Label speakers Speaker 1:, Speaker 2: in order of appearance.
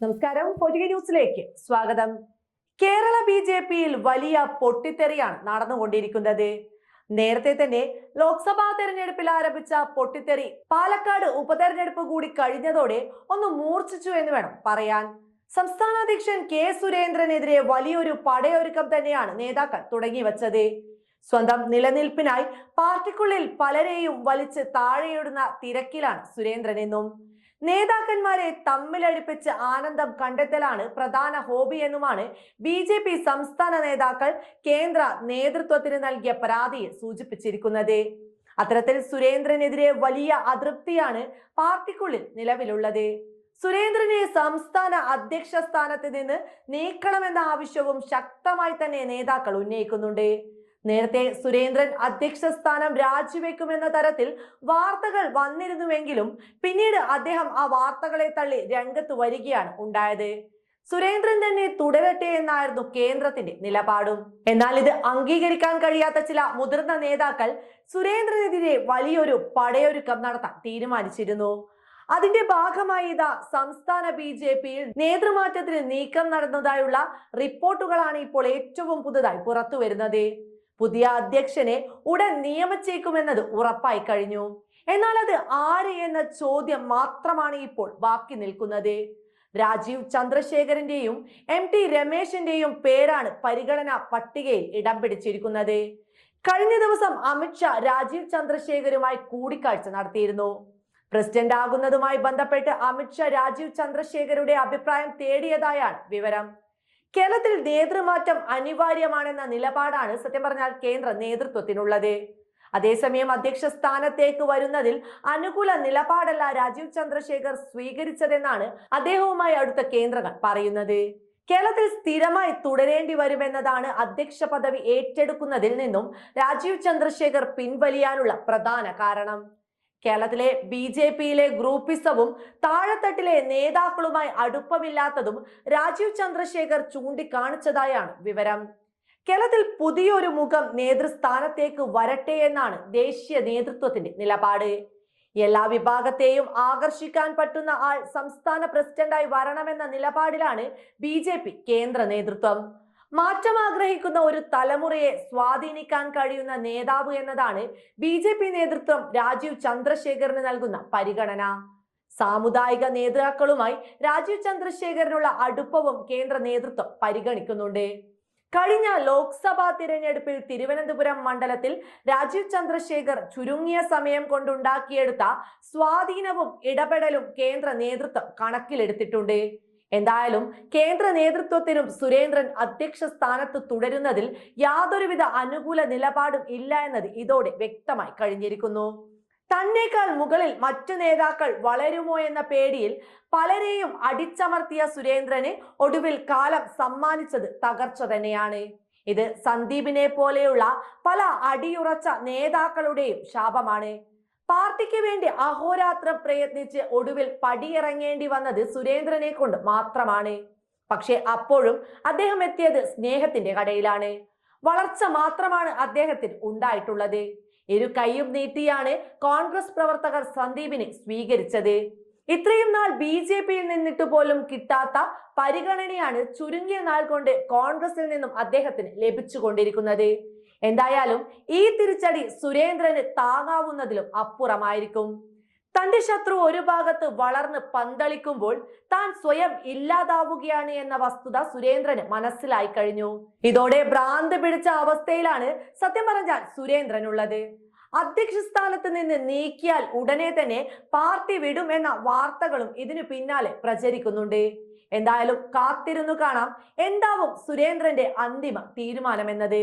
Speaker 1: നമസ്കാരം. പൊതുക ന്യൂസിലേക്ക് സ്വാഗതം. കേരള ബി ജെ പിയിൽ വലിയ പൊട്ടിത്തെറിയാണ് നടന്നുകൊണ്ടിരിക്കുന്നത്. നേരത്തെ തന്നെ ലോക്സഭാ തെരഞ്ഞെടുപ്പിൽ ആരംഭിച്ച പൊട്ടിത്തെറി പാലക്കാട് ഉപതെരഞ്ഞെടുപ്പ് കൂടി കഴിഞ്ഞതോടെ ഒന്ന് മൂർച്ഛിച്ചു എന്ന് വേണം പറയാൻ. സംസ്ഥാന അധ്യക്ഷൻ കെ സുരേന്ദ്രനെതിരെ വലിയൊരു പടയൊരുക്കം തന്നെയാണ് നേതാക്കൾ തുടങ്ങി വച്ചത് സ്വന്തം നിലനിൽപ്പിനായി പാർട്ടിക്കുള്ളിൽ പലരെയും വലിച്ച് താഴെയിടുന്ന തിരക്കിലാണ് സുരേന്ദ്രൻ എന്നും. നേതാക്കന്മാരെ തമ്മിലടിപ്പിച്ച് ആനന്ദം കണ്ടെത്തലാണ് പ്രധാന ഹോബി എന്നുമാണ് ബി ജെ പി സംസ്ഥാന നേതാക്കൾ കേന്ദ്ര നേതൃത്വത്തിന് നൽകിയ പരാതിയിൽ സൂചിപ്പിച്ചിരിക്കുന്നത്. അത്തരത്തിൽ സുരേന്ദ്രനെതിരെ വലിയ അതൃപ്തിയാണ് പാർട്ടിക്കുള്ളിൽ നിലവിലുള്ളത്. സുരേന്ദ്രനെ സംസ്ഥാന അധ്യക്ഷ സ്ഥാനത്ത് നിന്ന് നീക്കണമെന്ന ആവശ്യവും ശക്തമായി തന്നെ നേതാക്കൾ ഉന്നയിക്കുന്നുണ്ട്. നേരത്തെ സുരേന്ദ്രൻ അധ്യക്ഷ സ്ഥാനം രാജിവെക്കുമെന്ന തരത്തിൽ വാർത്തകൾ വന്നിരുന്നുവെങ്കിലും പിന്നീട് അദ്ദേഹം ആ വാർത്തകളെ തള്ളി രംഗത്ത് വരികയാണ് ഉണ്ടായത്. സുരേന്ദ്രൻ തന്നെ തുടരട്ടെ എന്നായിരുന്നു കേന്ദ്രത്തിന്റെ നിലപാടും. എന്നാൽ ഇത് അംഗീകരിക്കാൻ കഴിയാത്ത ചില മുതിർന്ന നേതാക്കൾ സുരേന്ദ്രനെതിരെ വലിയൊരു പടയൊരുക്കം നടത്താൻ തീരുമാനിച്ചിരുന്നു. അതിന്റെ ഭാഗമായി ഇതാ സംസ്ഥാന ബി ജെ പിയിൽ നേതൃമാറ്റത്തിന് നീക്കം നടന്നതായുള്ള റിപ്പോർട്ടുകളാണ് ഇപ്പോൾ ഏറ്റവും പുതുതായി പുറത്തു വരുന്നത് പുതിയ അധ്യക്ഷനെ ഉടൻ നിയമിച്ചേക്കുമെന്നത് ഉറപ്പായി കഴിഞ്ഞു. എന്നാൽ അത് ആര് എന്ന ചോദ്യം മാത്രമാണ് ഇപ്പോൾ ബാക്കി നിൽക്കുന്നത്. രാജീവ് ചന്ദ്രശേഖരന്റെയും എം ടി രമേശിന്റെയും പേരാണ് പരിഗണന പട്ടികയിൽ ഇടം പിടിച്ചിരിക്കുന്നത്. കഴിഞ്ഞ ദിവസം അമിത്ഷാ രാജീവ് ചന്ദ്രശേഖരുമായി കൂടിക്കാഴ്ച നടത്തിയിരുന്നു. പ്രസിഡന്റ് ആകുന്നതുമായി ബന്ധപ്പെട്ട് അമിത്ഷാ രാജീവ് ചന്ദ്രശേഖരുടെ അഭിപ്രായം തേടിയതായാണ് വിവരം. കേരളത്തിൽ നേതൃമാറ്റം അനിവാര്യമാണെന്ന നിലപാടാണ് സത്യം പറഞ്ഞാൽ കേന്ദ്ര നേതൃത്വത്തിനുള്ളത്. അതേസമയം അധ്യക്ഷ സ്ഥാനത്തേക്ക് വരുന്നതിൽ അനുകൂല നിലപാടല്ല രാജീവ് ചന്ദ്രശേഖർ സ്വീകരിച്ചതെന്നാണ് അദ്ദേഹവുമായി അടുത്ത കേന്ദ്രങ്ങൾ പറയുന്നത്. കേരളത്തിൽ സ്ഥിരമായി തുടരേണ്ടി വരുമെന്നതാണ് അധ്യക്ഷ പദവി ഏറ്റെടുക്കുന്നതിൽ നിന്നും രാജീവ് ചന്ദ്രശേഖർ പിൻവലിയാനുള്ള പ്രധാന കാരണം. കേരളത്തിലെ ബി ജെ പിയിലെ ഗ്രൂപ്പിസവും താഴെത്തട്ടിലെ നേതാക്കളുമായി അടുപ്പമില്ലാത്തതും രാജീവ് ചന്ദ്രശേഖർ ചൂണ്ടിക്കാണിച്ചതായാണ് വിവരം. കേരളത്തിൽ പുതിയൊരു മുഖം നേതൃസ്ഥാനത്തേക്ക് വരട്ടെ എന്നാണ് ദേശീയ നേതൃത്വത്തിന്റെ നിലപാട്. എല്ലാ വിഭാഗത്തെയും ആകർഷിക്കാൻ പറ്റുന്ന ആൾ സംസ്ഥാന പ്രസിഡന്റായി വരണമെന്ന നിലപാടിലാണ് ബി കേന്ദ്ര നേതൃത്വം. മാറ്റം ആഗ്രഹിക്കുന്ന ഒരു തലമുറയെ സ്വാധീനിക്കാൻ കഴിയുന്ന നേതാവ് എന്നതാണ് ബി ജെ പി നേതൃത്വം രാജീവ് ചന്ദ്രശേഖറിന് നൽകുന്ന പരിഗണന. സാമുദായിക നേതാക്കളുമായി രാജീവ് ചന്ദ്രശേഖരനുള്ള അടുപ്പവും കേന്ദ്ര നേതൃത്വം പരിഗണിക്കുന്നുണ്ട്. കഴിഞ്ഞ ലോക്സഭാ തിരഞ്ഞെടുപ്പിൽ തിരുവനന്തപുരം മണ്ഡലത്തിൽ രാജീവ് ചന്ദ്രശേഖർ ചുരുങ്ങിയ സമയം കൊണ്ടുണ്ടാക്കിയെടുത്ത സ്വാധീനവും ഇടപെടലും കേന്ദ്ര നേതൃത്വം കണക്കിലെടുത്തിട്ടുണ്ട്. എന്തായാലും കേന്ദ്ര നേതൃത്വത്തിനും സുരേന്ദ്രൻ അധ്യക്ഷ സ്ഥാനത്ത് തുടരുന്നതിൽ യാതൊരുവിധ അനുകൂല നിലപാടും ഇല്ല എന്നത് ഇതോടെ വ്യക്തമായി കഴിഞ്ഞിരിക്കുന്നു. തന്നേക്കാൾ മുകളിൽ മറ്റു നേതാക്കൾ വളരുമോ എന്ന പേടിയിൽ പലരെയും അടിച്ചമർത്തിയ സുരേന്ദ്രന് ഒടുവിൽ കാലം സമ്മാനിച്ചത് തകർച്ച തന്നെയാണ്. ഇത് സന്ദീപിനെ പോലെയുള്ള പല അടിയുറച്ച നേതാക്കളുടെയും ശാപമാണ്. പാർട്ടിക്ക് വേണ്ടി അഹോരാത്രം പ്രയത്നിച്ച് ഒടുവിൽ പടിയിറങ്ങേണ്ടി വന്നത് സുരേന്ദ്രനെ കൊണ്ട് മാത്രമാണ്. പക്ഷെ അപ്പോഴും അദ്ദേഹം എത്തിയത് സ്നേഹത്തിന്റെ കടയിലാണ്. വളർച്ച മാത്രമാണ് അദ്ദേഹത്തിന് ഉണ്ടായിട്ടുള്ളത്. ഇരു കൈയും നീട്ടിയാണ് കോൺഗ്രസ് പ്രവർത്തകർ സന്ദീപിനെ സ്വീകരിച്ചത്. ഇത്രയും നാൾ ബി ജെ പിയിൽ നിന്നിട്ട് പോലും കിട്ടാത്ത പരിഗണനയാണ് ചുരുങ്ങിയ നാൾ കൊണ്ട് കോൺഗ്രസിൽ നിന്നും അദ്ദേഹത്തിന് ലഭിച്ചുകൊണ്ടിരിക്കുന്നത്. എന്തായാലും ഈ തിരിച്ചടി സുരേന്ദ്രന് താങ്ങാവുന്നതിലും അപ്പുറമായിരിക്കും. തന്റെ ശത്രു ഒരു ഭാഗത്ത് വളർന്ന് പന്തളിക്കുമ്പോൾ താൻ സ്വയം ഇല്ലാതാവുകയാണ് എന്ന വസ്തുത സുരേന്ദ്രന് മനസ്സിലായി കഴിഞ്ഞു. ഇതോടെ ഭ്രാന്ത് പിടിച്ച അവസ്ഥയിലാണ് സത്യം പറഞ്ഞാൽ സുരേന്ദ്രനുള്ളത്. അധ്യക്ഷ സ്ഥാനത്ത് നിന്ന് നീക്കിയാൽ ഉടനെ തന്നെ പാർട്ടി വിടും എന്ന വാർത്തകളും ഇതിനു പിന്നാലെ പ്രചരിക്കുന്നുണ്ട്. എന്തായാലും കാത്തിരുന്നു കാണാം എന്താവും സുരേന്ദ്രന്റെ അന്തിമ തീരുമാനമെന്നത്.